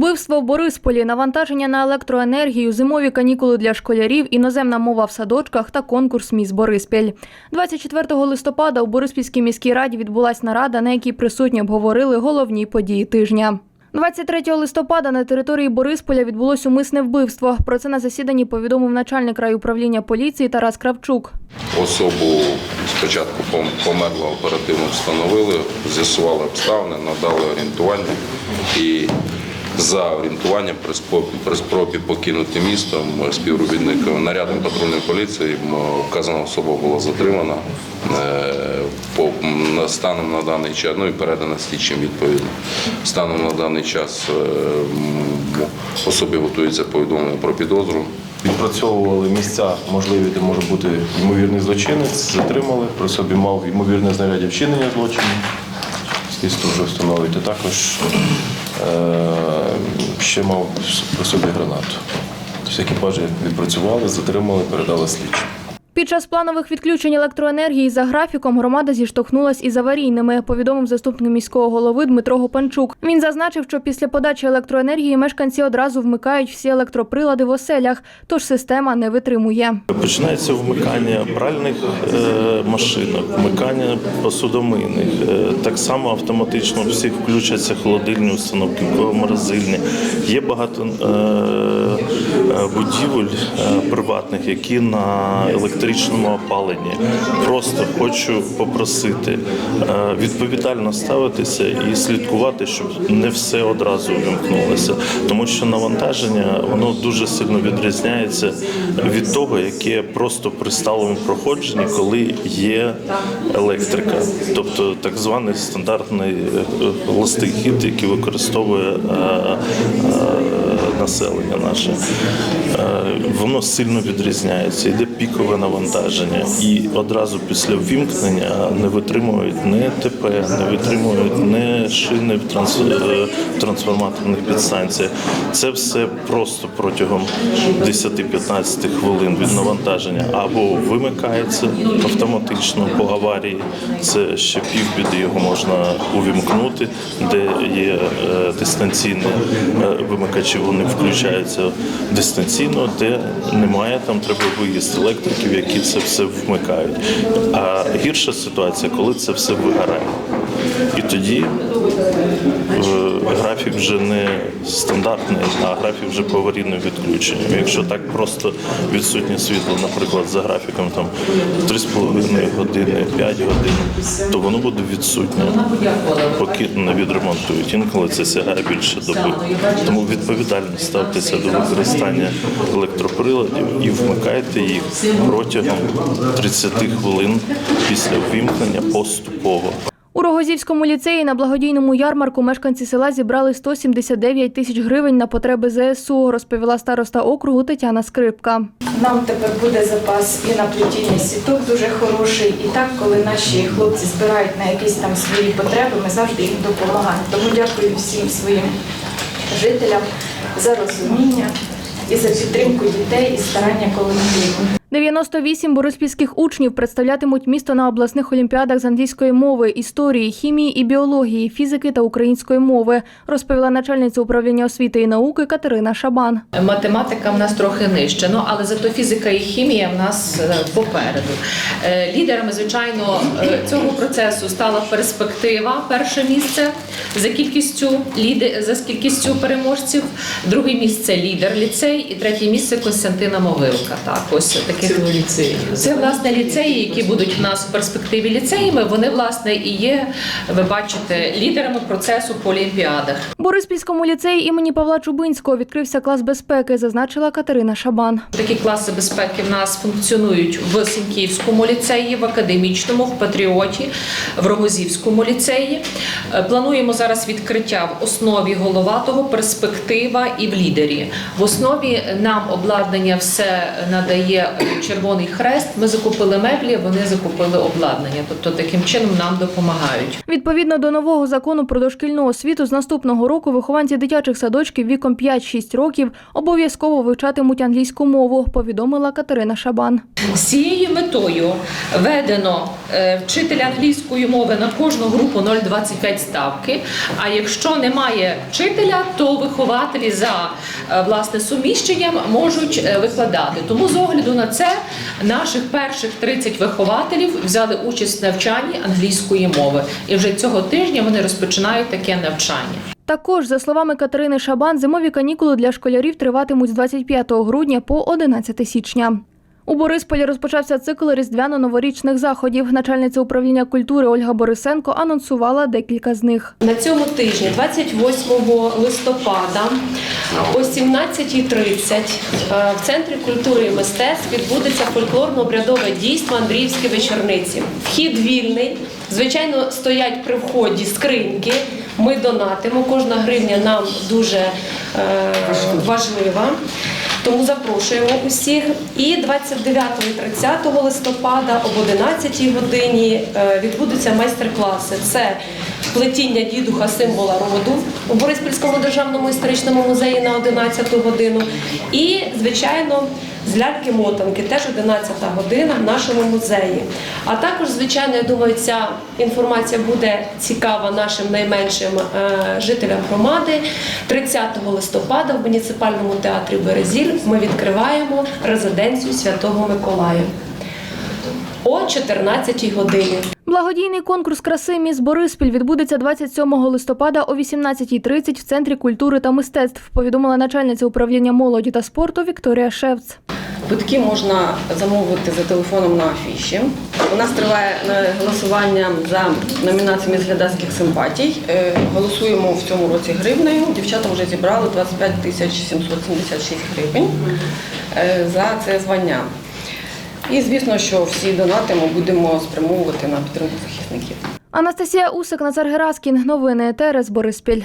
Вбивство в Борисполі, навантаження на електроенергію, зимові канікули для школярів, іноземна мова в садочках та конкурс «Міс Бориспіль». 24 листопада у Бориспільській міській раді відбулась нарада, на якій присутні обговорили головні події тижня. 23 листопада на території Борисполя відбулось умисне вбивство. Про це на засіданні повідомив начальник райуправління поліції Тарас Кравчук. Особу спочатку пом- померло, оперативно встановили, з'ясували обставини, надали орієнтування і за орієнтуванням при спробі, покинути місто м, співробітником нарядом патрульної поліції вказана особа була затримана е, по станом на даний час, ну і передана слідчим відповідно. Станом на даний час е, особі готується повідомлення про підозру. Відпрацьовували місця можливі, де може бути ймовірний злочинець, затримали, при собі мав ймовірне знаряддя вчинення злочину. Слідство вже встановити. Також е, ще мав при собі гранату. Тобто екіпажі відпрацювали, затримали, передали слідчим. Під час планових відключень електроенергії за графіком громада зіштовхнулась із аварійними, повідомив заступник міського голови Дмитро Гопанчук. Він зазначив, що після подачі електроенергії мешканці одразу вмикають всі електроприлади в оселях, тож система не витримує. Починається вмикання пральних е, машинок, вмикання посудомийних. Е, так само автоматично у всіх включаться холодильні установки, морозильні. Є багато е, будівель е, приватних, які на електричному опаленні. Просто хочу попросити е, відповідально ставитися і слідкувати, щоб не все одразу вимкнулося, тому що навантаження воно дуже сильно відрізняється від того, яке просто при сталому проходженні, коли є електрика, тобто так званий стандартний е, е, хід, який використовує населення наше. Е, Воно сильно відрізняється, йде пікове навантаження, і одразу після ввімкнення не витримують не ТП, не витримують не шини в транс- е, трансформаторних підстанціях. Це все просто протягом 10-15 хвилин від навантаження або вимикається автоматично по аварії. Це ще півбіди його можна увімкнути, де є е, дистанційні вимикачі, вони включаються дистанційно, де немає, там треба виїзд електриків, які це все вмикають. А гірша ситуація, коли це все вигорає. І тоді е, графік вже не стандартний, а графік вже по аварійним відключенням. Якщо так просто відсутнє світло, наприклад, за графіком там 3,5 години, 5 годин, то воно буде відсутнє, поки не відремонтують. Інколи це сягає більше доби. Тому відповідально ставтеся до використання електроприладів і вмикайте їх протягом 30 хвилин після ввімкнення поступово. У ліцеї на благодійному ярмарку мешканці села зібрали 179 тисяч гривень на потреби ЗСУ, розповіла староста округу Тетяна Скрипка. Нам тепер буде запас і на плетіння сіток дуже хороший. І так, коли наші хлопці збирають на якісь там свої потреби, ми завжди їм допомагаємо. Тому дякую всім своїм жителям за розуміння і за підтримку дітей і старання колективу. 98 бориспільських учнів представлятимуть місто на обласних олімпіадах з англійської мови, історії, хімії і біології, фізики та української мови, розповіла начальниця управління освіти і науки Катерина Шабан. Математика в нас трохи нижче, ну але зато фізика і хімія в нас е, попереду. Е, Лідерами, звичайно, е, цього процесу стала перспектива. Перше місце за кількістю ліде- за кількістю переможців. Друге місце лідер ліцей, і третє місце Костянтина Могилка. Так, ось таких ліцеї. Це власне ліцеї, які будуть в нас в перспективі ліцеями. Вони власне і є. Ви бачите лідерами процесу по олімпіадах. Бориспільському ліцеї імені Павла Чубинського відкрився клас безпеки, зазначила Катерина Шабан. Такі класи безпеки в нас функціонують в Сіньківському ліцеї, в академічному, в Патріоті, в Рогозівському ліцеї. Е, Плануємо зараз відкриття в основі головатого, перспектива і в лідері. В основі нам обладнання все надає Червоний Хрест. Ми закупили меблі, вони закупили обладнання. Тобто таким чином нам допомагають. Відповідно до нового закону про дошкільну освіту, з наступного року вихованці дитячих садочків віком 5-6 років обов'язково вивчатимуть англійську мову, повідомила Катерина Шабан. З цією метою введено е, вчителя англійської мови на кожну групу 0,25 ставки. А якщо немає вчителя, то вихователі за е, власне суміщенням можуть е, викладати. Тому з огляду на це наших перших 30 вихователів взяли участь в навчанні англійської мови. І вже цього тижня вони розпочинають таке навчання. Також, за словами Катерини Шабан, зимові канікули для школярів триватимуть з 25 грудня по 11 січня. У Борисполі розпочався цикл різдвяно-новорічних заходів. Начальниця управління культури Ольга Борисенко анонсувала декілька з них. На цьому тижні, 28 листопада, о 17.30 е, в Центрі культури і мистецтв відбудеться фольклорно-обрядове дійство Андріївські вечорниці. Вхід вільний. Звичайно, стоять при вході скриньки. Ми донатимо. Кожна гривня нам дуже е, важлива. Тому запрошуємо усіх. І 29 і 30 листопада об 11 годині е, відбудуться майстер-класи. Це плетіння дідуха символа роду у Бориспільському державному історичному музеї на 11 годину. І, звичайно, з ляльки-мотанки, теж 11 година в нашому музеї. А також, звичайно, я думаю, ця інформація буде цікава нашим найменшим е, жителям громади. 30 листопада в муніципальному театрі Березіль ми відкриваємо резиденцію Святого Миколая о 14 годині. Благодійний конкурс краси Міс Бориспіль відбудеться 27 листопада о 18.30 в Центрі культури та мистецтв, повідомила начальниця управління молоді та спорту Вікторія Шевц. Квитки можна замовити за телефоном на афіші. У нас триває е, голосування за номінаціями з глядацьких симпатій. Е, Голосуємо в цьому році гривнею. Дівчата вже зібрали 25 тисяч 776 гривень е, за це звання. І звісно, що всі донати ми будемо спрямовувати на підтримку захисників. Анастасія Усик, Назар Гераскін. Новини ТРС Бориспіль.